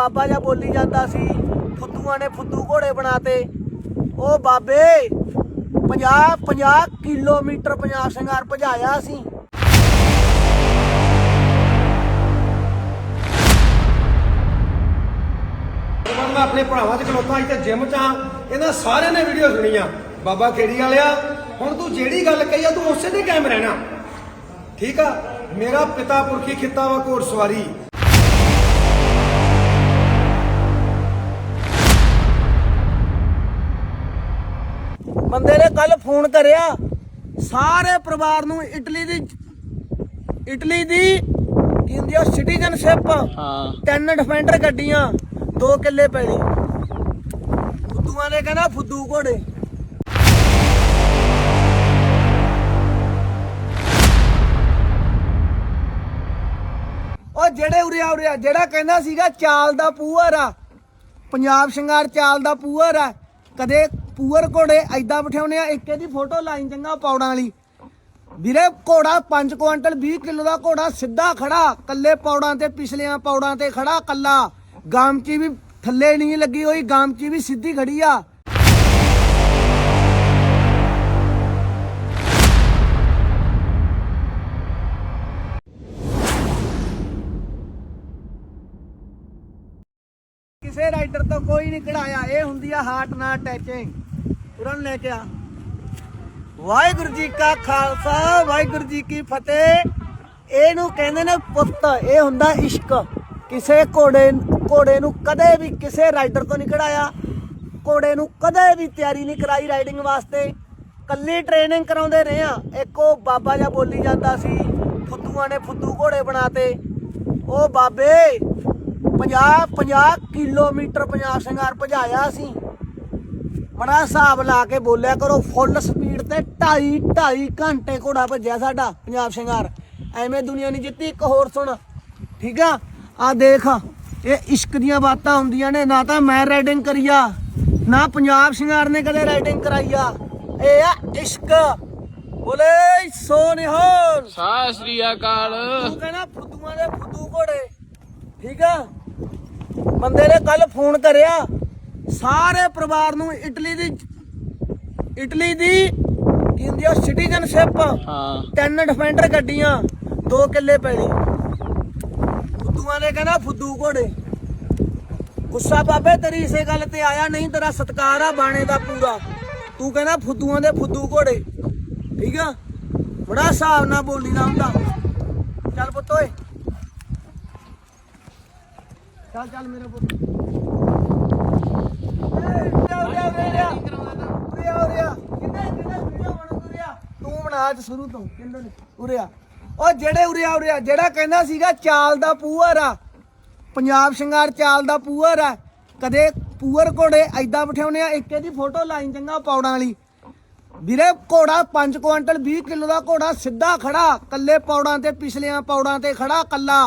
ਬਾਬਾ ਜਿਹਾ ਬੋਲੀ ਜਾਂਦਾ ਸੀ, ਫੁੱਦੂਆਂ ਨੇ ਫੁੱਦੂ ਘੋੜੇ ਬਣਾਤੇ। ਉਹ ਬਾਬੇ 50 50 ਕਿਲੋਮੀਟਰ ਪੰਜਾਬ ਸ਼ਿੰਗਾਰ ਭਜਾਇਆ ਸੀ। ਹੁਣ ਮੈਂ ਆਪਣੇ ਭਰਾਵਾਂ 'ਚ ਖਲੋਤਾ ਇੱਥੇ ਜਿਮ 'ਚ ਆ ਇਹਨਾਂ ਸਾਰਿਆਂ ਨੇ ਵੀਡੀਓ ਸੁਣੀਆਂ। ਬਾਬਾ ਖੇੜੀ ਵਾਲਿਆ, ਹੁਣ ਤੂੰ ਜਿਹੜੀ ਗੱਲ ਕਹੀ ਆ, ਤੂੰ ਉਸੇ ਤੇ ਕਾਇਮ ਰਹਿਣਾ। ਠੀਕ ਆ? ਮੇਰਾ ਪਿਤਾ ਪੁਰਖੀ ਖਿੱਤਾ ਵਾ ਘੋੜ ਸਵਾਰੀ। ਬੰਦੇ ਨੇ ਕੱਲ ਫੋਨ ਕਰਿਆ ਸਾਰੇ ਪਰਿਵਾਰ ਨੂੰ ਇਟਲੀ ਦੀ ਇਟਲੀ ਦੀ ਕੀ ਹੁੰਦੀ ਆ ਸਿਟੀਜ਼ਨਸ਼ਿਪ ਹਾਂ। ਤਿੰਨ ਡਿਫੈਂਡਰ ਗੱਡੀਆਂ ਦੋ ਕਿੱਲੇ ਪੈਲੀ ਫੁੱਦੂਆਂ ਨੇ ਕਹਿੰਦਾ ਫੁੱਦੂ ਘੋੜੇ। ਉਹ ਜਿਹੜੇ ਉਰੇ ਆ ਉਰੇ ਆ ਜਿਹੜਾ ਕਹਿੰਦਾ ਸੀਗਾ ਚਾਲ ਦਾ ਪੂਅਰ ਆ ਪੰਜਾਬ ਸ਼ਿੰਗਾਰ ਚਾਲ ਦਾ ਪੂਅਰ ਆ ਕਦੇ ਪੂਅਰ ਘੋੜੇ ਐਦਾਂ ਬਿਠਾਉਨੇ ਆ, ਇੱਕ ਇਹਦੀ ਫੋਟੋ ਲਾਈਨ ਚੰਗਾ ਪੌੜਾਂ ਵਾਲੀ। ਵੀਰੇ ਘੋੜਾ 5 ਕੁਇੰਟਲ 20 ਕਿਲੋ ਦਾ ਘੋੜਾ ਸਿੱਧਾ ਖੜਾ ਕੱਲੇ ਪੌੜਾਂ ਤੇ, ਪਿਛਲੀਆਂ ਪੌੜਾਂ ਤੇ ਖੜਾ ਕੱਲਾ ਗਾਮਚੀ ਵੀ ਥੱਲੇ ਨਹੀਂ ਲੱਗੀ ਹੋਈ, ਗਾਮਚੀ ਵੀ ਸਿੱਧੀ ਖੜੀ ਆ। ਕਿਸੇ ਰਾਈਡਰ ਤੋਂ ਕੋਈ ਨਹੀਂ ਕਢਾਇਆ, ਇਹ ਹੁੰਦੀ ਆ ਹਾਰਟ ਨਾਲ ਅਟੈਚਿੰਗ ਤੁਰਨ ਲੈ ਕੇ ਆ। ਵਾਹਿਗੁਰੂ ਜੀ ਕਾ ਖਾਲਸਾ, ਵਾਹਿਗੁਰੂ ਜੀ ਕੀ ਫਤਿਹ। ਇਹਨੂੰ ਕਹਿੰਦੇ ਨੇ ਪੁੱਤ, ਇਹ ਹੁੰਦਾ ਇਸ਼ਕ। ਕਿਸੇ ਘੋੜੇ ਘੋੜੇ ਨੂੰ ਕਦੇ ਵੀ ਕਿਸੇ ਰਾਈਡਰ ਤੋਂ ਨਹੀਂ ਕਢਾਇਆ। ਘੋੜੇ ਨੂੰ ਕਦੇ ਵੀ ਤਿਆਰੀ ਨਹੀਂ ਕਰਾਈ ਰਾਈਡਿੰਗ ਵਾਸਤੇ। ਕੱਲੀ ਟ੍ਰੇਨਿੰਗ ਕਰਾਉਂਦੇ ਰਹੇ ਆ। ਇੱਕ ਉਹ ਬਾਬਾ ਜਿਹਾ ਬੋਲੀ ਜਾਂਦਾ ਸੀ, ਫੁੱਦੂਆਂ ਨੇ ਫੁੱਦੂ ਘੋੜੇ ਬਣਾਤੇ। ਉਹ ਬਾਬੇ 50 50 ਕਿਲੋਮੀਟਰ ਪੰਜਾਬ ਸ਼ਿੰਗਾਰ ਭਜਾਇਆ ਸੀ। ਬੜਾ ਹਿਸਾਬ ਲਾ ਕੇ ਬੋਲਿਆ ਕਰੋ ਫੁੱਲ ਸਪੀਡ ਤੇ 2.5 2.5 ਘੰਟੇ ਘੋੜਾ ਭੱਜਿਆ ਸਾਡਾ ਪੰਜਾਬ ਸ਼ਿੰਗਾਰ। ਐਵੇਂ ਦੁਨੀਆ ਨਹੀਂ ਜਿੱਤੀ ਇੱਕ ਹੋਰ ਸੁਣ। ਠੀਕ ਆ? ਆ ਦੇਖ ਇਹ ਇਸ਼ਕ ਦੀਆਂ ਬਾਤਾਂ ਹੁੰਦੀਆਂ ਨੇ ਨਾ ਤਾਂ ਮੈਂ ਰਾਈਡਿੰਗ ਕਰੀਆ ਨਾ ਪੰਜਾਬ ਸ਼ਿੰਗਾਰ ਨੇ ਕਦੇ ਰਾਈਡਿੰਗ ਕਰਾਈਆ ਇਹ ਆ ਇਸ਼ਕ। ਬੋਲੇ ਸੋ ਨਿਹਾਲ। ਸਤਿ ਸ੍ਰੀ ਅਕਾਲ। ਤੂੰ ਕਹਿੰਦਾ ਫੁੱਦੂਆਂ ਦੇ ਫੁੱਦੂ ਘੋੜੇ। ਠੀਕ ਆ? ਬੰਦੇ ਨੇ ਕੱਲ ਫੋਨ ਕਰਿਆ ਸਾਰੇ ਪਰਿਵਾਰ ਨੂੰ ਇਟਲੀ ਦੀ ਇਟਲੀ ਦੀ ਕੀ ਹੁੰਦੀ ਆ ਸਿਟੀਜ਼ਨਸ਼ਿਪ ਹਾਂ। ਤਿੰਨ ਡਿਫੈਂਡਰ ਗੱਡੀਆਂ ਦੋ ਕਿੱਲੇ ਪੈਲੀ ਫੁੱਦੂਆਂ ਨੇ ਕਹਿੰਦਾ ਫੁੱਦੂ ਘੋੜੇ। ਗੁੱਸਾ ਬਾਬੇ ਤੇਰੀ ਇਸੇ ਗੱਲ ਤੇ ਆਇਆ ਨਹੀਂ ਤੇਰਾ ਸਤਕਾਰ ਆ ਬਾਣੇ ਦਾ ਪੂਰਾ। ਤੂੰ ਕਹਿੰਦਾ ਫੁੱਦੂਆਂ ਦੇ ਫੁੱਦੂ ਘੋੜੇ। ਠੀਕ ਆ? ਬੜਾ ਹਿਸਾਬ ਨਾਲ ਬੋਲੀ ਦਾ ਹੁੰਦਾ। ਚੱਲ ਪੁੱਤ ਓਏ। ਚੱਲ ਚੱਲ ਮੇਰੇ ਪੁੱਤ ਏ ਉਰਿਆ ਉਰਿਆ ਉਰਿਆ ਉਰਿਆ ਉਰਿਆ ਕਿੰਨੇ ਕਿੰਨੇ ਵੀਡੀਓ ਬਣ ਉਰਿਆ ਤੂੰ ਬਣਾ ਅੱਜ ਸ਼ੁਰੂ ਤੋਂ ਕਿੰਨੇ ਨੇ ਉਰਿਆ ਉਹ ਜਿਹੜੇ ਉਰਿਆ ਉਰਿਆ ਜਿਹੜਾ ਕਹਿੰਦਾ ਸੀਗਾ ਚਾਲ ਦਾ ਪੂਅਰ ਆ ਪੰਜਾਬ ਸ਼ਿੰਗਾਰ ਚਾਲ ਦਾ ਪੂਅਰ ਆ ਕਦੇ ਪੂਅਰ ਘੋੜੇ ਐਦਾਂ ਬਿਠਾਉਨੇ ਆ ਇੱਕ ਇਹਦੀ ਫੋਟੋ ਲਾਈਨ ਚੰਗਾ ਪੌੜਾਂ ਵਾਲੀ ਵੀਰੇ ਘੋੜਾ 5 ਕੁਇੰਟਲ 20 ਕਿਲੋ ਦਾ ਘੋੜਾ ਸਿੱਧਾ ਖੜਾ ਕੱਲੇ ਪੌੜਾਂ ਤੇ ਪਿਛਲਿਆਂ ਪੌੜਾਂ ਤੇ ਖੜਾ ਕੱਲਾ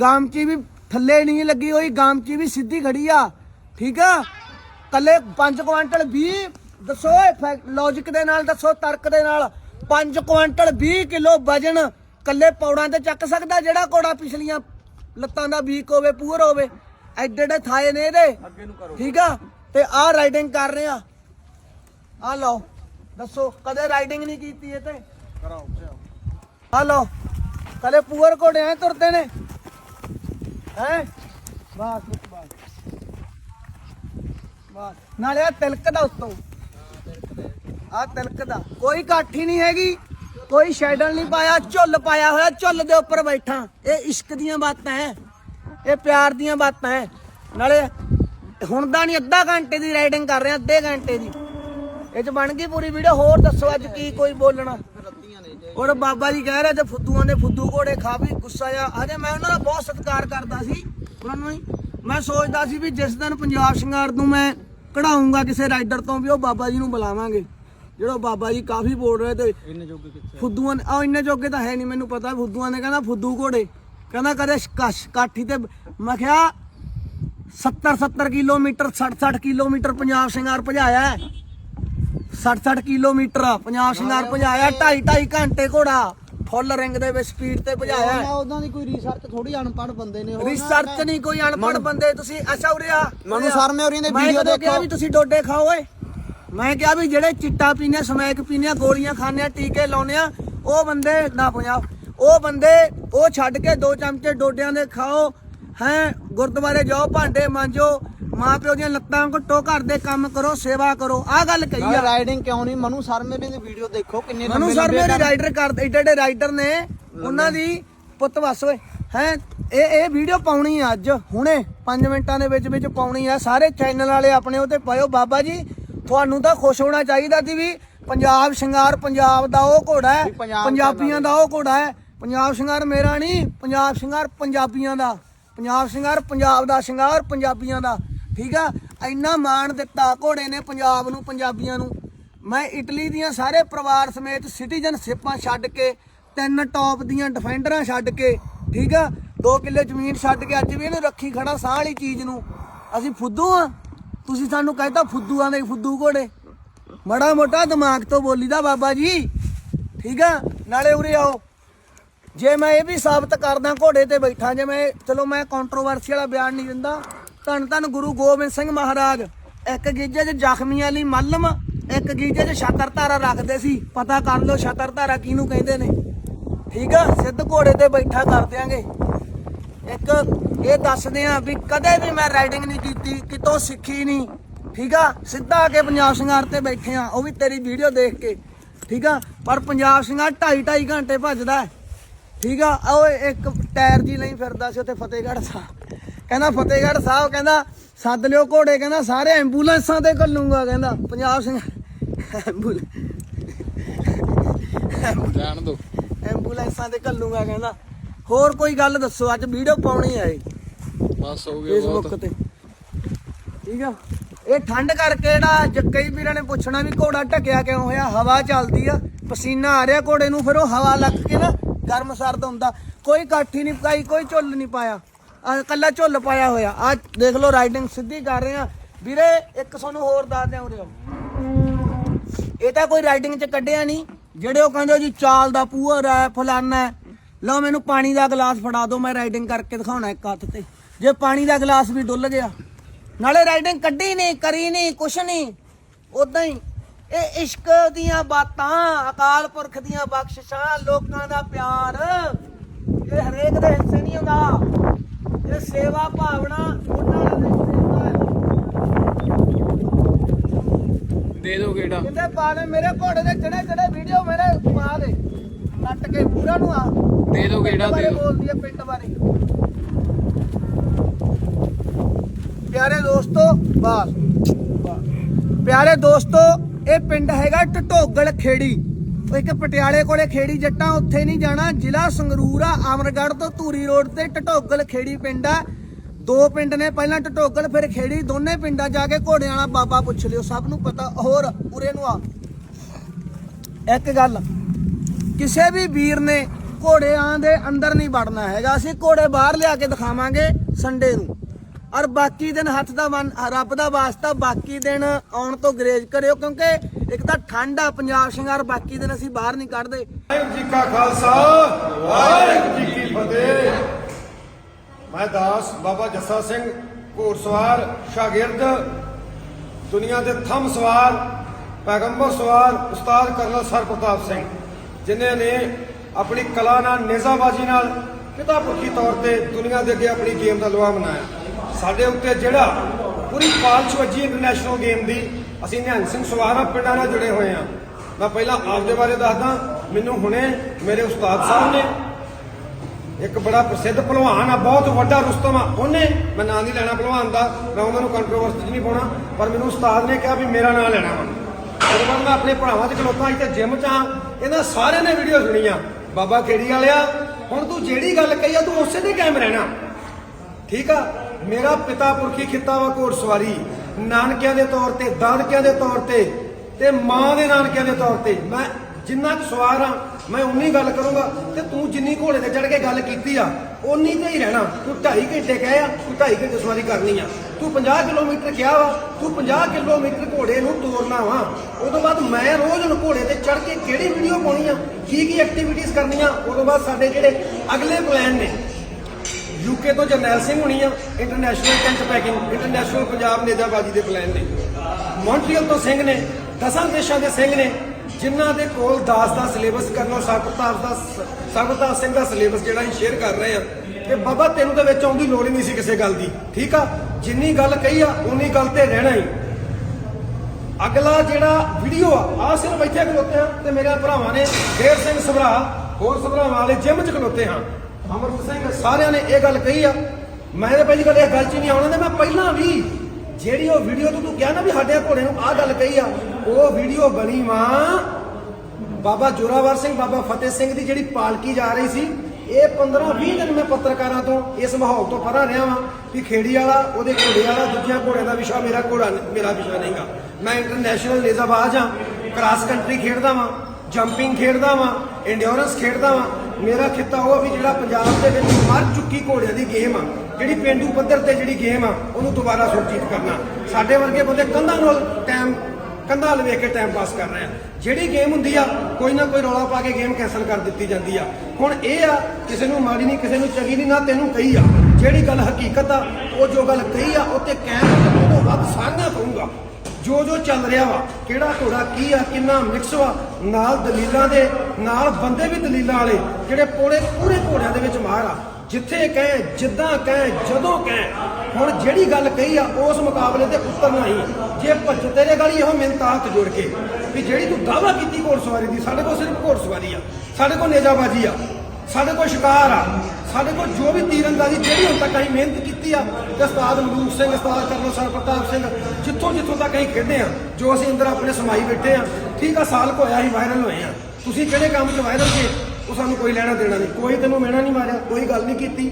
ਗਾਮਚੀ ਵੀ ਥੱਲੇ ਨਹੀਂ ਲੱਗੀ ਹੋਈ ਗਾਮਚੀ ਵੀ ਸਿੱਧੀ ਖੜੀ ਆ ਠੀਕ ਆ ਕੱਲੇ 5 ਕੁਇੰਟਲ 20 ਦੱਸੋ ਲੌਜੀਕ ਦੇ ਨਾਲ ਦੱਸੋ ਤਰਕ ਦੇ ਨਾਲ। 5 ਕੁਇੰਟਲ 20 ਕਿਲੋ ਵਜਨ ਕੱਲੇ ਪੌੜਾਂ ਤੇ ਚੱਕ ਸਕਦਾ ਜਿਹੜਾ ਘੋੜਾ ਪਿਛਲੀਆਂ ਲੱਤਾਂ ਦਾ ਵੀਕ ਹੋਵੇ ਪੂਰ ਹੋਵੇ। ਐਡੇ ਐਡੇ ਥਾਏ ਨੇ ਇਹਦੇ। ਠੀਕ ਆ? ਤੇ ਆਹ ਰਾਈਡਿੰਗ ਕਰ ਰਹੇ ਆ। ਆ ਲਓ। ਦੱਸੋ ਕਦੇ ਰਾਈਡਿੰਗ ਨਹੀਂ ਕੀਤੀ ਇਹ ਤੇ? ਕਰਾਓ ਆ ਲਓ। ਕਦੇ ਪੂਰ ਘੋੜੇ ਐ ਤੁਰਦੇ ਨੇ। ਹੈ? ਬਸ ਬਸ, ਬਸ। ਨਾਲੇ ਆ ਤਿਲਕ ਦਾ ਉੱਤੋਂ। ਆ ਤਿਲਕ ਦਾ। ਕੋਈ ਕਾਠੀ ਨਹੀਂ ਹੈਗੀ। ਕੋਈ ਸ਼ੈਡਲ ਨਹੀਂ ਪਾਇਆ, ਝੁੱਲ ਪਾਇਆ ਹੋਇਆ, ਝੁੱਲ ਦੇ ਉੱਪਰ ਬੈਠਾ। ਇਹ ਇਸ਼ਕ ਦੀਆਂ ਬਾਤਾਂ ਹੈ ਇਹ ਪਿਆਰ ਦੀਆਂ ਬਾਤਾਂ ਹੈ ਨਾਲੇ ਹੁਣ ਦਾ ਨਹੀਂ, ਅੱਧਾ ਘੰਟੇ ਦੀ ਰਾਈਡਿੰਗ ਕਰ ਰਹੇ ਆ ਅੱਧੇ ਘੰਟੇ ਦੀ। ਇਹ ਚ ਬਣ ਗਈ ਪੂਰੀ ਵੀਡੀਓ ਹੋਰ ਦੱਸੋ ਅੱਜ ਕੀ ਕੋਈ ਬੋਲਣਾ। ਔਰ ਬਾਬਾ ਜੀ ਕਹਿ ਰਹੇ ਤੇ ਫੁੱਦੂਆਂ ਦੇ ਫੁੱਦੂ ਘੋੜੇ ਖਾ ਵੀ ਗੁੱਸਾ ਆ ਹਜੇ ਮੈਂ ਉਹਨਾਂ ਦਾ ਬਹੁਤ ਸਤਿਕਾਰ ਕਰਦਾ ਸੀ। ਉਹਨਾਂ ਨੂੰ ਮੈਂ ਸੋਚਦਾ ਸੀ ਵੀ ਜਿਸ ਦਿਨ ਪੰਜਾਬ ਸ਼ਿੰਗਾਰ ਨੂੰ ਮੈਂ ਕਢਾਉਂਗਾ ਕਿਸੇ ਰਾਈਡਰ ਤੋਂ ਵੀ ਉਹ ਬਾਬਾ ਜੀ ਨੂੰ ਬੁਲਾਵਾਂਗੇ। ਜਿਹੜਾ ਬਾਬਾ ਜੀ ਕਾਫੀ ਬੋਲ ਰਹੇ ਤੇ ਫੁੱਦੂਆਂ ਨੇ- ਆ ਇੰਨੇ ਜੋਗੇ ਤਾਂ ਹੈ ਨਹੀਂ ਮੈਨੂੰ ਪਤਾ ਫੁੱਦੂਆਂ ਨੇ ਕਹਿੰਦਾ ਫੁੱਦੂ ਘੋੜੇ। ਕਹਿੰਦਾ ਕਦੇ ਕਸ਼ ਕਾਠੀ ਤੇ ਮੈਂ ਕਿਹਾ 70 70 ਕਿਲੋਮੀਟਰ 60 60 ਕਿਲੋਮੀਟਰ ਪੰਜਾਬ ਸ਼ਿੰਗਾਰ ਭਜਾਇਆ ਹੈ। 60 60 ਕਿਲੋਮੀਟਰ ਪੰਜਾਬ ਸ਼ਿੰਗਾਰ ਭਜਾਇਆ 2.5 2.5 ਘੰਟੇ ਘੋੜਾ। ਫੁੱਲ ਰਿੰਗ ਦੇ ਵਿੱਚ ਸਪੀਡ ਤੇ ਭਜਾਇਆ ਮੈਂ ਉਦਾਂ ਦੀ ਕੋਈ ਰਿਸਰਚ ਥੋੜੀ ਅਨਪੜ੍ਹ ਬੰਦੇ ਨੇ ਉਹ ਨਾ ਰਿਸਰਚ ਨਹੀਂ ਕੋਈ ਅਨਪੜ੍ਹ ਬੰਦੇ ਤੁਸੀਂ ਅੱਛਾ ਉਰੇ ਆ ਮਨੂ ਉਰੇ ਆ। ਸ਼ਰਮੇ ਹੋਰੀਆਂ ਦੇ ਮੈਂ video ਕਦੋਂ ਕਿਹਾ ਦੇਖੋ। ਵੀ ਤੁਸੀਂ ਡੋਡੇ ਖਾਓ ਓਏ ਮੈਂ ਕਿਹਾ ਵੀ ਜਿਹੜੇ ਚਿੱਟਾ ਪੀਨੇ ਸਮੈਕ ਪੀਨੇ ਗੋਲੀਆਂ ਆ ਟੀਕੇ ਲਾਉਨੇ ਆ ਉਹ ਬੰਦੇ ਨਾ ਪੰਜਾਬ ਉਹ ਬੰਦੇ ਉਹ ਛੱਡ ਕੇ ਦੋ ਚਮਚੇ ਡੋਡਿਆਂ ਦੇ ਖਾਓ ਹੈ ਗੁਰਦੁਆਰੇ ਜਾਓ ਭਾਂਡੇ ਮਾਂਜੋ ਮਾਂ ਪਿਓ ਦੀਆਂ ਲੱਤਾਂ ਘੁੱਟੋ ਘਰ ਦੇ ਕੰਮ ਕਰੋ ਸੇਵਾ ਕਰੋ। ਆਹ ਗੱਲ ਕਹੀ ਆ। ਰਾਈਡਿੰਗ ਕਿਉਂ ਨਹੀਂ? ਮਨੂ ਸ਼ਰਮੇ ਦੀ ਵੀਡੀਓ ਦੇਖੋ ਕਿੰਨੇ ਮਨੂ ਸਰ ਮੇਰੇ ਰਾਈਡਰ ਕਰ ਏਡੇ ਏਡੇ ਰਾਈਡਰ ਨੇ ਉਹਨਾਂ ਦੀ ਪੁੱਤ ਵਸ ਓਏ ਹੈ ਇਹ ਇਹ ਵੀਡੀਓ ਪਾਉਣੀ ਆ ਅੱਜ ਹੁਣੇ 5 ਮਿੰਟਾਂ ਦੇ ਵਿੱਚ ਵਿੱਚ ਪਾਉਣੀ ਆ। ਸਾਰੇ ਚੈਨਲ ਵਾਲੇ ਆਪਣੇ ਉਤੇ ਪਾਇਓ। ਬਾਬਾ ਜੀ ਤੁਹਾਨੂੰ ਤਾਂ ਖੁਸ਼ ਹੋਣਾ ਚਾਹੀਦਾ ਸੀ ਵੀ ਪੰਜਾਬ ਸ਼ਿੰਗਾਰ ਪੰਜਾਬ ਦਾ ਉਹ ਘੋੜਾ ਹੈ ਪੰਜਾਬੀਆਂ ਦਾ ਉਹ ਘੋੜਾ ਹੈ। ਪੰਜਾਬ ਸ਼ਿੰਗਾਰ ਮੇਰਾ ਨਹੀਂ ਪੰਜਾਬ ਸ਼ਿੰਗਾਰ ਪੰਜਾਬੀਆਂ ਦਾ। ਪੰਜਾਬ ਸ਼ਿੰਗਾਰ ਪੰਜਾਬ ਦਾ ਸ਼ਿੰਗਾਰ ਪੰਜਾਬੀਆਂ ਦਾ। ਠੀਕ ਆ? ਇੰਨਾ ਮਾਣ ਦਿੱਤਾ ਘੋੜੇ ਨੇ ਪੰਜਾਬ ਨੂੰ, ਪੰਜਾਬੀਆਂ ਨੂੰ। ਮੈਂ ਇਟਲੀ ਦੀਆਂ ਸਾਰੇ ਪਰਿਵਾਰ ਸਮੇਤ ਸਿਟੀਜ਼ਨਸ਼ਿਪਾਂ ਛੱਡ ਕੇ, ਤਿੰਨ ਟੌਪ ਦੀਆਂ ਡਿਫੈਂਡਰਾਂ ਛੱਡ ਕੇ, ਠੀਕ ਆ? ਦੋ ਕਿੱਲੇ ਜ਼ਮੀਨ ਛੱਡ ਕੇ ਅੱਜ ਵੀ ਇਹਨੂੰ ਰੱਖੀ ਖੜਾ ਸਾਹ ਵਾਲੀ ਚੀਜ਼ ਨੂੰ। ਅਸੀਂ ਫੁੱਦੂ ਆ। ਤੁਸੀਂ ਸਾਨੂੰ ਕਹਿੰਦਾ ਫੁੱਦੂਆਂ ਦੇ ਫੁੱਦੂ ਘੋੜੇ। ਮੜਾ ਮੋਟਾ ਦਿਮਾਗ ਤੋਂ ਬੋਲੀਦਾ ਬਾਬਾ ਜੀ। ਠੀਕ ਆ? ਨਾਲੇ ਉਰੇ ਆਓ। ਜੇ ਮੈਂ ਇਹ ਵੀ ਸਾਬਤ ਕਰਦਾ ਘੋੜੇ ਤੇ ਬੈਠਾ, ਜੇ ਮੈਂ, ਚਲੋ ਮੈਂ ਕੰਟਰੋਵਰਸੀ ਵਾਲਾ ਬਿਆਨ ਨਹੀਂ ਦਿੰਦਾ। ਧੰਨ ਧੰਨ ਗੁਰੂ ਗੋਬਿੰਦ ਸਿੰਘ ਮਹਾਰਾਜ। ਇੱਕ ਗੀਜੇ 'ਚ ਜ਼ਖਮੀਆਂ ਲਈ ਮੱਲਮ, ਇੱਕ ਗੀਜੇ 'ਚ ਛਤਰ ਧਾਰਾ ਰੱਖਦੇ ਸੀ। ਪਤਾ ਕਰ ਲਓ ਛਤਰ ਧਾਰਾ ਕਿਹਨੂੰ ਕਹਿੰਦੇ ਨੇ। ਠੀਕ ਆ? ਸਿੱਧ ਘੋੜੇ ਤੇ ਬੈਠਾ ਕਰ ਦਿਆਂਗੇ। ਇੱਕ ਇਹ ਦੱਸਦੇ ਆ ਵੀ ਕਦੇ ਵੀ ਮੈਂ ਰਾਈਡਿੰਗ ਨਹੀਂ ਕੀਤੀ, ਕਿਤੋਂ ਸਿੱਖੀ ਨਹੀਂ। ਠੀਕ ਆ? ਸਿੱਧਾ ਆ ਕੇ ਪੰਜਾਬ ਸ਼ਿੰਗਾਰ ਤੇ ਬੈਠੇ ਆ। ਉਹ ਵੀ ਤੇਰੀ ਵੀਡੀਓ ਦੇਖ ਕੇ। ਠੀਕ ਆ? ਪਰ ਪੰਜਾਬ ਸ਼ਿੰਗਾਰ 2.5 2.5 ਘੰਟੇ ਭੱਜਦਾ ਠੀਕ ਆ? ਉਹ ਇੱਕ ਟਾਇਰ ਜੀ ਲਈ ਫਿਰਦਾ ਸੀ ਉੱਥੇ ਫਤਿਹਗੜ੍ਹ ਸਾਹਿਬ। ਕਹਿੰਦਾ ਫਤਿਹਗੜ੍ਹ ਸਾਹਿਬ ਕਹਿੰਦਾ ਸੱਦ ਲਿਓ ਘੋੜੇ ਕਹਿੰਦਾ ਸਾਰੇ ਐਂਬੂਲੈਂਸਾਂ ਤੇ ਘੱਲੂਗਾ ਕਹਿੰਦਾ। ਪੰਜਾਬ ਸਿੰਘ ਐਂਬੂਲ ਜਾਣ ਦੋ। ਐਂਬੂਲੈਂਸਾਂ ਤੇ ਘੱਲੂਗਾ ਕਹਿੰਦਾ। ਹੋਰ ਕੋਈ ਗੱਲ ਦੱਸੋ ਅੱਜ ਵੀਡੀਓ ਪਾਉਣੀ ਹੈ ਬਸ ਹੋ ਫੇਸਬੁੱਕ ਤੇ। ਠੀਕ ਆ? ਇਹ ਠੰਡ ਕਰਕੇ ਜਿਹੜਾ ਜ- ਕਈ ਵੀਰਾਂ ਨੇ ਪੁੱਛਣਾ ਵੀ ਘੋੜਾ ਢਕਿਆ ਕਿਉਂ ਹੋਇਆ? ਹਵਾ ਚੱਲਦੀ ਆ ਪਸੀਨਾ ਆ ਰਿਹਾ ਘੋੜੇ ਨੂੰ ਫਿਰ ਉਹ ਹਵਾ ਲੱਗ ਕੇ ਨਾ ਗਰਮ ਸਰਦ ਹੁੰਦਾ। ਕੋਈ ਕਾਠੀ ਨਹੀਂ ਪਾਈ ਕੋਈ ਝੁੱਲ ਨਹੀਂ ਪਾਇਆ। ਆ ਕੱਲਾ ਝੁੱਲ ਪਾਇਆ ਹੋਇਆ। ਆ ਦੇਖ ਲਓ ਰਾਈਡਿੰਗ ਸਿੱਧੀ ਕਰ ਰਹੇ ਆ। ਵੀਰੇ, ਇੱਕ ਤੁਹਾਨੂੰ ਹੋਰ ਦੱਸ ਦਿਆਂ ਉਰੇ ਇਹ ਤਾਂ ਕੋਈ ਰਾਈਡਿੰਗ ਚ ਕੱਢਿਆ ਨਹੀਂ। ਜਿਹੜੇ ਉਹ ਕਹਿੰਦੇ ਜੀ ਚਾਲ ਦਾ ਪੂਰ ਹੈ, ਫਲਾਨਾ ਲਓ ਮੈਨੂੰ ਪਾਣੀ ਦਾ ਗਲਾਸ ਫੜਾ ਦਿਓ, ਮੈਂ ਰਾਈਡਿੰਗ ਕਰਕੇ ਦਿਖਾਉਣਾ ਇੱਕ ਹੱਥ ਤੇ। ਜੇ ਪਾਣੀ ਦਾ ਗਲਾਸ ਵੀ ਡੁੱਲ ਗਿਆ। ਨਾਲੇ ਰਾਈਡਿੰਗ ਕੱਢੀ ਨਹੀਂ, ਕਰੀ ਨਹੀਂ, ਕੁਛ ਨਹੀਂ। ਉਦਾਂ ਹੀ। ਇਹ ਇਸ਼ਕ ਦੀਆਂ ਬਾਤਾਂ, ਅਕਾਲ ਪੁਰਖ ਦੀਆਂ ਬਖਸ਼ਿਸ਼ਾਂ, ਲੋਕਾਂ ਦਾ ਪਿਆਰ। ਇਹ ਹਰੇਕ ਦੇ ਹਿੱਸੇ ਨਹੀਂ ਹੁੰਦਾ। ਸੇਵਾ ਭਾਵਨਾ ਉਹਨਾਂ ਦੇ ਹਿੱਸੇ ਹੁੰਦਾ ਹੈ। ਦੇ ਦੋ ਗੇੜਾ। ਕਿੰਨੇ ਪਾਣੇ ਮੇਰੇ ਘੋੜੇ ਦੇ ਚੜੇ ਚੜੇ ਵੀਡੀਓ ਮੇਰੇ ਪਾ ਦੇ। ਕੱਟ ਕੇ ਪੂਰਾ ਨੂੰ ਆ। ਦੇ ਦਿਓ ਗੇੜਾ, ਪਿੰਡ ਬਾਰੇ ਦੇ ਦਿਓ। ਬੋਲਦੀ ਹੈ ਪਿੰਡ ਬਾਰੇ। ਪਿਆਰੇ ਦੋਸਤੋ ਬਾਸ ਪਿਆਰੇ ਦੋਸਤੋ ਇਹ ਪਿੰਡ ਹੈਗਾ ਟਟੋਗਲ ਖੇੜੀ। ਇੱਕ ਪਟਿਆਲੇ ਕੋਲੇ ਖੇੜੀ ਜੱਟਾਂ ਉੱਥੇ ਨਹੀਂ ਜਾਣਾ, ਜ਼ਿਲ੍ਹਾ ਸੰਗਰੂਰ ਆ, ਅਮਰਗੜ੍ਹ ਤੋਂ ਧੂਰੀ ਰੋਡ ਤੇ ਟਟੋਗਲ ਖੇੜੀ ਪਿੰਡ ਆ। ਦੋ ਪਿੰਡ ਨੇ, ਪਹਿਲਾਂ ਟਟੋਗਲ, ਫਿਰ ਖੇੜੀ, ਦੋਨੇ ਪਿੰਡਾਂ ਜਾ ਕੇ ਘੋੜਿਆਂ ਵਾਲਾ ਬਾਬਾ ਪੁੱਛ ਲਿਓ, ਸਭ ਨੂੰ ਪਤਾ, ਹੋਰ ਉਰੇ ਨੂੰ ਆ। ਇੱਕ ਗੱਲ, ਕਿਸੇ ਵੀ ਵੀਰ ਨੇ ਘੋੜਿਆਂ ਦੇ ਅੰਦਰ ਨਹੀਂ ਵੜਨਾ ਹੈਗਾ, ਅਸੀਂ ਘੋੜੇ ਬਾਹਰ ਲਿਆ ਕੇ ਦਿਖਾਵਾਂਗੇ ਸੰਡੇ ਨੂੰ। ਔਰ ਬਾਕੀ ਦਿਨ ਹੱਥ ਦਾ ਵਨ, ਰੱਬ ਦਾ ਵਾਸਤਾ, ਬਾਕੀ ਦਿਨ ਆਉਣ ਤੋਂ ਗਰੇਜ ਕਰਿਓ, ਕਿਉਂਕਿ ਇੱਕ ਤਾਂ ਠੰਡ ਆ ਪੰਜਾਬ ਸ਼ਿੰਗਾਰ, ਬਾਕੀ ਦਿਨ ਅਸੀਂ ਬਾਹਰ ਨਹੀਂ ਕੱਢਦੇ। ਵਾਹਿਗੁਰੂ ਜੀ ਕਾ ਖਾਲਸਾ, ਵਾਹਿਗੁਰੂ ਜੀ ਕੀ ਫਤਿਹ। ਮੈਂ ਦਾਸ ਬਾਬਾ ਜੱਸਾ ਸਿੰਘ ਘੋੜਸਵਾਰ, ਸ਼ਾਗਿਰਦ, ਦੁਨੀਆ ਦੇ ਥੰਮ ਸਵਾਰ, ਪੈਗੰਬਰ ਸਵਾਰ, ਉਸਤਾਦ ਕਰਨਲ ਸਰ ਪ੍ਰਤਾਪ ਸਿੰਘ, ਜਿਨ੍ਹਾਂ ਨੇ ਆਪਣੀ ਕਲਾ ਨਾਲ, ਨਿਜ਼ਾਬਾਜ਼ੀ ਨਾਲ ਪਿਤਾ ਤੌਰ ਤੇ ਦੁਨੀਆ ਦੇ ਅੱਗੇ ਆਪਣੀ ਗੇਮ ਦਾ ਲਵਾ ਬਣਾਇਆ ਸਾਡੇ ਉੱਤੇ ਜਿਹੜਾ ਪੂਰੀ ਪਾਲਚ ਵੱਜੀ ਇੰਟਰਨੈਸ਼ਨਲ ਗੇਮ ਦੀ ਅਸੀਂ ਨਿਹੰਗ ਸਿੰਘ ਸਵਾਰਾ ਪਿੰਡਾਂ ਨਾਲ ਜੁੜੇ ਹੋਏ ਆ ਮੈਂ ਪਹਿਲਾਂ ਆਪਦੇ ਬਾਰੇ ਦੱਸਦਾ, ਮੈਨੂੰ ਹੁਣੇ ਮੇਰੇ ਉਸਤਾਦ ਸਾਹਿਬ ਨੇ ਇੱਕ ਬੜਾ ਪ੍ਰਸਿੱਧ ਪਹਿਲਵਾਨ ਆ, ਬਹੁਤ ਵੱਡਾ ਰੁਸਤਮ ਆ, ਉਹਨੇ ਮੈਂ ਨਾਂ ਨਹੀਂ ਲੈਣਾ ਪਹਿਲਵਾਨ ਦਾ, ਮੈਂ ਉਹਨਾਂ ਨੂੰ ਕੰਟਰੋਵਰਸੀ 'ਚ ਨਹੀਂ ਪਾਉਣਾ, ਪਰ ਮੈਨੂੰ ਉਸਤਾਦ ਨੇ ਕਿਹਾ ਵੀ ਮੇਰਾ ਨਾਂ ਲੈਣਾ ਵਾ। ਉਹਦੇ ਬਾਅਦ ਮੈਂ ਆਪਣੇ ਭਰਾਵਾਂ 'ਚ ਖਲੋਤਾ, ਇੱਥੇ ਜਿਮ 'ਚ ਆ ਇਹਨਾਂ ਸਾਰਿਆਂ ਨੇ ਵੀਡੀਓ ਸੁਣੀਆਂ। ਬਾਬਾ ਖੇੜੀ ਵਾਲਿਆ, ਹੁਣ ਤੂੰ ਜਿਹੜੀ ਗੱਲ ਕਹੀ ਆ, ਤੂੰ ਉਸੇ ਦੇ ਕਾਇਮ ਰਹਿਣਾ। ਠੀਕ ਆ? ਮੇਰਾ ਪਿਤਾ ਪੁਰਖੀ ਖਿੱਤਾ ਵਾ ਘੋੜਸਵਾਰੀ ਨਾਨਕਿਆਂ ਦੇ ਤੌਰ ਤੇ, ਦਾਦਕਿਆਂ ਦੇ ਤੌਰ ਤੇ ਤੇ ਮਾਂ ਦੇ ਨਾਨਕਿਆਂ ਦੇ ਤੌਰ ਤੇ। ਮੈਂ ਜਿੰਨਾ ਕੁ ਸਵਾਰ ਆ ਮੈਂ ਉਨੀ ਗੱਲ ਕਰੂੰਗਾ ਤੇ ਤੂੰ ਜਿੰਨੀ ਘੋੜੇ ਤੇ ਚੜ ਕੇ ਗੱਲ ਕੀਤੀ ਆ ਉਨੀ ਤੇ ਹੀ ਰਹਿਣਾ। ਤੂੰ 2.5 ਘੰਟੇ ਕਹੇ ਆ, ਤੂੰ 2.5 ਘੰਟੇ ਸਵਾਰੀ ਕਰਨੀ ਆ। ਤੂੰ 50 ਕਿਲੋਮੀਟਰ ਕਿਹਾ ਵਾ, ਤੂੰ 50 ਕਿਲੋਮੀਟਰ ਘੋੜੇ ਨੂੰ ਤੋਰਨਾ ਵਾ। ਉਦੋਂ ਬਾਅਦ ਮੈਂ ਰੋਜ਼ ਨੂੰ ਘੋੜੇ ਤੇ ਚੜ ਕੇ ਕਿਹੜੀ ਵੀਡੀਓ ਪਾਉਣੀ ਆ, ਕੀ ਕੀ ਐਕਟੀਵਿਟੀਜ਼ ਕਰਨੀਆਂ, ਉਦੋਂ ਬਾਅਦ ਸਾਡੇ ਜਿਹੜੇ ਅਗਲੇ ਪਲਾਨ ਨੇ ਯੂਕੇ ਤੋਂ ਜਰਨੈਲ ਸਿੰਘ ਹੋਣੀ ਆ international tent pegging international Punjab ਨੇਜਾਬਾਜੀ ਦੇ ਪਲਾਨ ਨੇ। ਮੌਂਟਰੀਅਲ ਤੋਂ ਸਿੰਘ ਨੇ, ਦਸਾਂ ਦੇਸ਼ਾਂ ਦੇ ਸਿੰਘ ਨੇ, ਜਿਨ੍ਹਾਂ ਦੇ ਕੋਲ ਦਾਸ ਦਾ ਸਿਲੇਬਸ ਕਰਨੋਂ ਸਰਪ੍ਰਤਾਪ ਦਾ ਸਰਪ੍ਰਤਾਪ ਸਿੰਘ ਦਾ ਸਿਲੇਬਸ ਜਿਹੜਾ ਅਸੀਂ ਸ਼ੇਅਰ ਕਰ ਰਹੇ ਆ, ਤੇ ਬਾਬਾ ਤੈਨੂੰ ਦੇ ਵਿੱਚ ਆਉਂਦੀ ਲੋੜ ਹੀ ਨਹੀਂ ਸੀ ਕਿਸੇ ਗੱਲ ਦੀ। ਠੀਕ ਆ? ਜਿੰਨੀ ਗੱਲ ਕਹੀ ਆ ਉਨੀ ਗੱਲ ਤੇ ਰਹਿਣਾ ਹੀ। ਅਗਲਾ ਜਿਹੜਾ ਵੀਡੀਓ ਆ ਆ ਸਿਰਫ ਇੱਥੇ ਖਲੋਤੇ ਆ, ਤੇ ਮੇਰੇ ਭਰਾਵਾਂ ਨੇ ਫੇਰ ਸਿੰਘ ਸਭਰਾ, ਹੋਰ ਸਭਰਾਵਾਂ ਵਾਲੇ ਜਿਮ 'ਚ ਖਲੋਤੇ ਹਾਂ। ਅਮਰ ਸਿੰਘ ਸਾਰਿਆਂ ਨੇ ਇਹ ਗੱਲ ਕਹੀ ਆ। ਮੈਂ ਤਾਂ ਪਹਿਲੀ ਗੱਲ ਇਹ ਗੱਲ 'ਚ ਨਹੀਂ ਆਉਣਾ ਤੇ ਮੈਂ ਪਹਿਲਾਂ ਵੀ ਜਿਹੜੀ ਉਹ ਵੀਡੀਓ ਤੋਂ ਤੂੰ ਕਿਹਾ ਨਾ ਵੀ ਸਾਡੇ ਘੋੜੇ ਨੂੰ ਆਹ ਗੱਲ ਕਹੀ ਆ, ਉਹ ਵੀਡੀਓ ਬਣੀ ਮਾਂ ਬਾਬਾ ਜੋਰਾਵਰ ਸਿੰਘ, ਬਾਬਾ ਫਤਿਹ ਸਿੰਘ ਦੀ ਜਿਹੜੀ ਪਾਲਕੀ ਜਾ ਰਹੀ ਸੀ। ਇਹ 15 20 ਦਿਨ ਮੈਂ ਪੱਤਰਕਾਰਾਂ ਤੋਂ ਇਸ ਮਾਹੌਲ ਤੋਂ ਪਰਾਂ ਰਿਹਾ ਵਾਂ ਵੀ ਖੇੜੀ ਵਾਲਾ, ਉਹਦੇ ਘੋੜੇ ਵਾਲਾ, ਦੂਜਿਆਂ ਘੋੜਿਆਂ ਦਾ ਵਿਸ਼ਾ ਮੇਰਾ ਘੋੜਾ ਨੀ- ਮੇਰਾ ਵਿਸ਼ਾ ਨਹੀਂਗਾ। ਮੈਂ ਇੰਟਰਨੈਸ਼ਨਲ ਨੇਜ਼ਾਬਾਜ਼ ਹਾਂ ਕ੍ਰਾਸ ਕੰਟਰੀ ਖੇਡਦਾ ਵਾਂ ਜੰਪਿੰਗ ਖੇਡਦਾ ਵਾਂ ਇੰਡਿਓਰੈਂਸ ਖੇਡਦਾ ਵਾਂ। ਮੇਰਾ ਖਿੱਤਾ ਉਹ ਆ ਵੀ ਜਿਹੜਾ ਪੰਜਾਬ ਦੇ ਵਿੱਚ ਮਰ ਚੁੱਕੀ ਘੋੜਿਆਂ ਦੀ ਗੇਮ ਆ, ਜਿਹੜੀ ਪਿੰਡੂ ਪੱਧਰ ਤੇ ਜਿਹੜੀ ਗੇਮ ਆ, ਉਹਨੂੰ ਦੁਬਾਰਾ ਸੁਰਜੀਤ ਕਰਨਾ। ਸਾਡੇ ਵਰਗੇ ਬੰਦੇ ਕੰਧਾਂ ਨਾਲ ਟਾਈਮ ਕੰਧਾਂ ਲਵੇ ਕੇ ਟਾਈਮ ਪਾਸ ਕਰ ਰਹੇ ਆ। ਜਿਹੜੀ ਗੇਮ ਹੁੰਦੀ ਆ, ਕੋਈ ਨਾ ਕੋਈ ਰੌਲਾ ਪਾ ਕੇ ਗੇਮ ਕੈਨਸਲ ਕਰ ਦਿੱਤੀ ਜਾਂਦੀ ਆ। ਹੁਣ ਇਹ ਆ, ਕਿਸੇ ਨੂੰ ਮਾੜੀ ਨਹੀਂ ਕਿਸੇ ਨੂੰ ਚੰਗੀ ਨਹੀਂ ਨਾ ਤੈਨੂੰ ਕਹੀ ਆ। ਜਿਹੜੀ ਗੱਲ ਹਕੀਕਤ ਆ, ਉਹ ਜੋ ਗੱਲ ਕਹੀ ਆ, ਉਹ ਤੇ ਕਾਇਮ ਉਹ ਤੋਂ ਵੱਧ ਸਾਰੀਆਂ ਕਹੂੰਗਾ। ਜੋ ਜੋ ਚੱਲ ਰਿਹਾ ਵਾ, ਕਿਹੜਾ ਘੋੜਾ ਕੀ ਆ, ਕਿੰਨਾ ਮਿਕਸ ਵਾ, ਨਾਲ ਦਲੀਲਾਂ ਦੇ, ਨਾਲ ਬੰਦੇ ਵੀ ਦਲੀਲਾਂ ਵਾਲੇ, ਜਿਹੜੇ ਪੂਰੇ ਪੂਰੇ ਘੋੜਿਆਂ ਦੇ ਵਿੱਚ ਮਾਹਰ ਆ। ਜਿੱਥੇ ਕਹੇ, ਜਿੱਦਾਂ ਕਹੇ, ਜਦੋਂ ਕਹੇ, ਹੁਣ ਜਿਹੜੀ ਗੱਲ ਕਹੀ ਆ, ਉਸ ਮੁਕਾਬਲੇ ਤੇ ਉਤਰਨਾ ਹੀ ਜੇ ਭੱਜ ਤੇਰੇ ਗਾਲੀ, ਇਹੋ ਮਿੰਤਾ ਹੱਥ ਜੋੜ ਕੇ। ਵੀ ਜਿਹੜੀ ਤੂੰ ਦਾਵਾ ਕੀਤੀ ਘੋੜਸਵਾਰੀ ਦੀ, ਸਾਡੇ ਕੋਲ ਸਿਰਫ ਘੋੜਸਵਾਰੀ ਆ, ਸਾਡੇ ਕੋਲ ਨੇਜਾਬਾਜੀ ਆ। ਸਾਡੇ ਕੋਲ ਸ਼ਿਕਾਰ ਆ। ਸਾਡੇ ਕੋਲ ਜੋ ਵੀ ਤੀਰੰਦਾਜ਼ੀ ਜਿਹੜੀ ਹੁਣ ਤੱਕ ਅਸੀਂ ਮਿਹਨਤ ਕੀਤੀ ਆ ਉਸਤਾਦ ਮਲੂਕ ਸਿੰਘ, ਉਸਤਾਦ ਕਰਨਲ ਸਰ ਪ੍ਰਤਾਪ ਸਿੰਘ, ਜਿੱਥੋਂ ਜਿੱਥੋਂ ਤੱਕ ਅਸੀਂ ਖੇਡੇ ਆ, ਜੋ ਅਸੀਂ ਅੰਦਰ ਆਪਣੇ ਸਮਾਈ ਬੈਠੇ ਆ, ਠੀਕ ਆ, ਸਾਲ ਕੁ ਹੋਇਆ ਅਸੀਂ ਵਾਇਰਲ ਹੋਏ ਆ। ਤੁਸੀਂ ਕਿਹੜੇ ਕੰਮ 'ਚ ਵਾਇਰਲ ਜੇ, ਉਹ ਸਾਨੂੰ ਕੋਈ ਲੈਣਾ ਦੇਣਾ ਨਹੀਂ। ਕੋਈ ਤੈਨੂੰ ਮਿਹਣਾ ਨਹੀਂ ਮਾਰਿਆ, ਕੋਈ ਗੱਲ ਨਹੀਂ ਕੀਤੀ।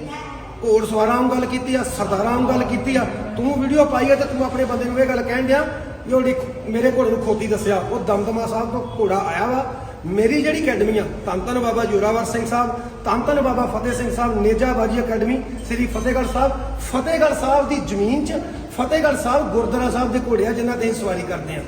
ਘੋੜ ਸਵਾਰਾਂ ਨੂੰ ਗੱਲ ਕੀਤੀ ਆ, ਸਰਦਾਰਾਂ ਨੂੰ ਗੱਲ ਕੀਤੀ ਆ। ਤੂੰ ਵੀਡੀਓ ਪਾਈ ਆ ਤੇ ਤੂੰ ਆਪਣੇ ਬੰਦੇ ਨੂੰ ਇਹ ਗੱਲ ਕਹਿਣ ਡਿਆ ਵੀ ਉਹ ਮੇਰੇ ਘੋੜੇ ਨੂੰ ਖੋਤੀ ਦੱਸਿਆ। ਉਹ ਦਮਦਮਾ ਸਾਹਿਬ ਤੋਂ ਘੋੜਾ ਆਇਆ ਵਾ ਮੇਰੀ ਜਿਹੜੀ ਅਕੈਡਮੀ ਆ, ਧੰਨ ਧੰਨ ਬਾਬਾ ਜੋਰਾਵਰ ਸਿੰਘ ਸਾਹਿਬ, ਧੰਨ ਧੰਨ ਬਾਬਾ ਫਤਿਹ ਸਿੰਘ ਸਾਹਿਬ, ਨੇਜਾਬਾਜੀ ਅਕੈਡਮੀ, ਸ੍ਰੀ ਫਤਿਹਗੜ੍ਹ ਸਾਹਿਬ। ਫਤਿਹਗੜ੍ਹ ਸਾਹਿਬ ਦੀ ਜ਼ਮੀਨ 'ਚ, ਫਤਿਹਗੜ੍ਹ ਸਾਹਿਬ ਗੁਰਦੁਆਰਾ ਸਾਹਿਬ ਦੇ ਘੋੜੇ ਆ ਜਿਨ੍ਹਾਂ ਤੇ ਸਵਾਰੀ ਕਰਦੇ ਆ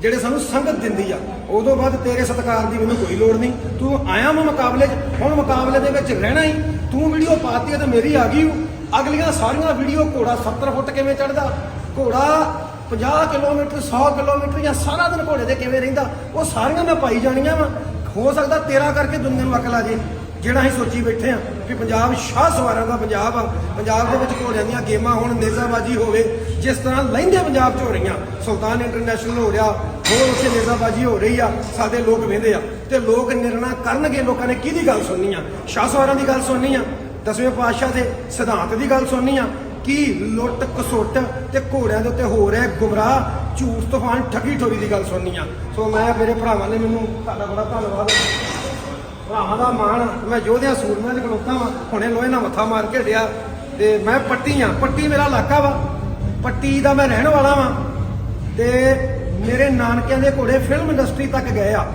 ਜਿਹੜੇ ਸਾਨੂੰ ਸੰਗਤ ਦਿੰਦੀ ਆ। ਉਦੋਂ ਬਾਅਦ ਤੇਰੇ ਸਤਿਕਾਰ ਦੀ ਮੈਨੂੰ ਕੋਈ ਲੋੜ ਨਹੀਂ। ਤੂੰ ਆਇਆ ਮੈਂ ਮੁਕਾਬਲੇ 'ਚ, ਹੁਣ ਮੁਕਾਬਲੇ ਦੇ ਵਿੱਚ ਰਹਿਣਾ ਹੀ। ਤੂੰ ਵੀਡੀਓ ਪਾਤੀ ਆ ਤੇ ਮੇਰੀ ਆ ਗਈ ਓ। ਅਗਲੀਆਂ ਸਾਰੀਆਂ ਵੀਡੀਓ ਘੋੜਾ 70 ਫੁੱਟ ਕਿਵੇਂ ਚੜਦਾ ਘੋੜਾ 50 ਕਿਲੋਮੀਟਰ 100 ਕਿਲੋਮੀਟਰ ਜਾਂ ਸਾਰਾ ਦਿਨ ਘੋੜੇ ਤੇ ਕਿਵੇਂ ਰਹਿੰਦਾ, ਉਹ ਸਾਰੀਆਂ ਮੈਂ ਪਾਈ ਜਾਣੀਆਂ ਵਾ। ਹੋ ਸਕਦਾ ਤੇਰਾ ਕਰਕੇ ਦੁਨੀਆ ਨੂੰ ਅਕਲ ਆ ਜੇ, ਜਿਹੜਾ ਅਸੀਂ ਸੋਚੀ ਬੈਠੇ ਆ ਕਿ ਪੰਜਾਬ ਸ਼ਾਹ ਸਵਾਰਾਂ ਦਾ ਪੰਜਾਬ ਆ। ਪੰਜਾਬ ਦੇ ਵਿੱਚ ਘੋੜਿਆਂ ਦੀਆਂ ਗੇਮਾਂ ਹੁਣ, ਨੇਜ਼ਾਬਾਜੀ ਹੋਵੇ, ਜਿਸ ਤਰ੍ਹਾਂ ਲਹਿੰਦੇ ਪੰਜਾਬ 'ਚ ਹੋ ਰਹੀਆਂ। ਸੁਲਤਾਨ ਇੰਟਰਨੈਸ਼ਨਲ ਹੋ ਰਿਹਾ, ਹੋਰ ਉੱਥੇ ਨੇਜ਼ਾਬਾਜੀ ਹੋ ਰਹੀ ਆ, ਸਾਡੇ ਲੋਕ ਵੇਂਦੇ ਆ। ਤੇ ਲੋਕ ਨਿਰਣਾ ਕਰਨਗੇ, ਲੋਕਾਂ ਨੇ ਕਿਹਦੀ ਗੱਲ ਸੁਣਨੀ ਆ? ਸ਼ਾਹ ਸਵਾਰਾਂ ਦੀ ਗੱਲ ਸੁਣਨੀ ਆ? ਦਸਵੇਂ ਪਾਤਸ਼ਾਹ ਦੇ ਸਿਧਾਂਤ ਦੀ ਗੱਲ ਸੁਣਨੀ ਆ? ਕੀ ਲੁੱਟ ਕਸੁੱਟ ਤੇ ਘੋੜਿਆਂ ਦੇ ਉੱਤੇ ਹੋ ਰਿਹਾ ਗੁੰਮਰਾਹ? ਝੂਠ ਤੂਫਾਨ ਠੱਗੀ ਠੋਰੀ ਦੀ ਗੱਲ ਸੁਣਨੀ ਆ। ਸੋ ਮੈਂ ਮੇਰੇ ਭਰਾਵਾਂ ਨੇ ਮੈਨੂੰ ਤੁਹਾਡਾ ਬੜਾ ਧੰਨਵਾਦ। ਭਰਾਵਾਂ ਦਾ ਮਾਣ, ਮੈਂ ਯੋਧਿਆਂ ਸੂਰਮਿਆਂ ਦੇ ਖਲੋਤਾ ਵਾਂ। ਹੁਣੇ ਲੋਹੇ ਨਾਲ ਮੱਥਾ ਮਾਰ ਕੇ ਡਿਆ ਤੇ ਮੈਂ ਪੱਟੀ ਆ। ਪੱਟੀ ਮੇਰਾ ਇਲਾਕਾ ਵਾ। ਪੱਟੀ ਦਾ ਮੈਂ ਰਹਿਣ ਵਾਲਾ ਵਾਂ। ਤੇ ਮੇਰੇ ਨਾਨਕਿਆਂ ਦੇ ਘੋੜੇ ਫਿਲਮ ਇੰਡਸਟਰੀ ਤੱਕ ਗਏ ਆ।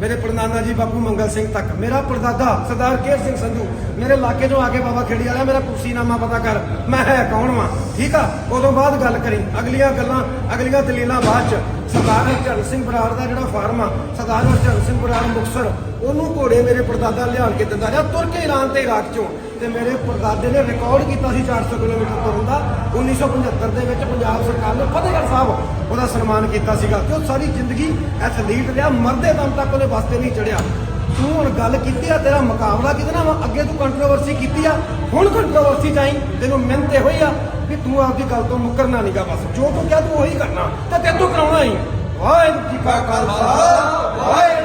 ਮੇਰੇ ਪੜਨਾਨਾ ਜੀ ਬਾਪੂ ਮੰਗਲ ਸਿੰਘ ਤੱਕ, ਮੇਰਾ ਪਰਦਾਦਾ ਸਰਦਾਰ ਕੇਰ ਸਿੰਘ ਸੰਧੂ, ਮੇਰੇ ਇਲਾਕੇ ਚੋਂ ਆ ਕੇ ਬਾਬਾ ਖੇੜੀ ਵਾਲਾ ਮੇਰਾ ਕੁਰਸੀਨਾਮਾ ਪਤਾ ਕਰ, ਮੈਂ ਹੈ ਕੌਣ ਵਾਂ? ਠੀਕ ਆ? ਉਦੋਂ ਬਾਅਦ ਗੱਲ ਕਰੀ, ਅਗਲੀਆਂ ਗੱਲਾਂ, ਅਗਲੀਆਂ ਦਲੀਲਾਂ ਬਾਅਦ ਚ। ਸਰਦਾਰ ਹਰਚਰਨ ਸਿੰਘ ਬਰਾੜ ਦਾ ਜਿਹੜਾ ਫਾਰਮ ਆ, ਸਰਦਾਰ ਹਰਚਰਨ ਸਿੰਘ ਬਰਾੜ ਮੁਕਤਸਰ, ਉਹਨੂੰ ਘੋੜੇ ਮੇਰੇ ਪਰਦਾਦਾ ਲਿਆਣ ਕੇ ਦਿੰਦਾ ਰਿਹਾ ਤੁਰ ਕੇ ਇਰਾਨ ਤੇ ਇਰਾਕ ਚੋਂ। ਤੇ ਮੇਰੇ ਪਰਦਾਦੇ ਨੇ ਰਿਕਾਰਡ ਕੀਤਾ ਸੀ 400 ਕਿਲੋਮੀਟਰ ਤੁਰਨ ਦਾ 1975 ਦੇ ਵਿੱਚ ਪੰਜਾਬ ਸਰਕਾਰ ਨੇ ਫਤਿਹਗੜ੍ਹ ਸਾਹਿਬ ਉਹਦਾ ਸਨਮਾਨ ਕੀਤਾ ਸੀਗਾ ਕਿ ਉਹ ਸਾਰੀ ਜ਼ਿੰਦਗੀ ਐਥਲੀਟ ਰਿਹਾ, ਮਰਦੇ ਦਮ ਤੱਕ ਉਹਦੇ ਵਾਸਤੇ ਨਹੀਂ ਚੜਿਆ ਤੂੰ ਹੁਣ ਗੱਲ ਕੀਤੀ ਆ, ਤੇਰਾ ਮੁਕਾਬਲਾ ਕਿਤੇ ਨਾ ਵਾ? ਅੱਗੇ ਤੂੰ ਕੰਟਰੋਵਰਸੀ ਕੀਤੀ ਆ, ਹੁਣ ਕੰਟਰੋਵਰਸੀ ਚਾਹੀਂ ਤੈਨੂੰ ਮਿਹਨਤ ਹੋਈ ਆ ਕਿ ਤੂੰ ਆਪਦੀ ਗੱਲ ਤੋਂ ਮੁੱਕਰਨਾ ਨਹੀਂਗਾ ਬਸ। ਜੋ ਤੂੰ ਕਿਹਾ ਤੂੰ ਉਹੀ ਕਰਨਾ। ਤੇ ਤੇਤੋਂ ਕਰਾਉਣਾ ਹੀ। ਵਾਹਿਗੁਰੂ ਜੀ ਕਾ ਖਾਲਸਾ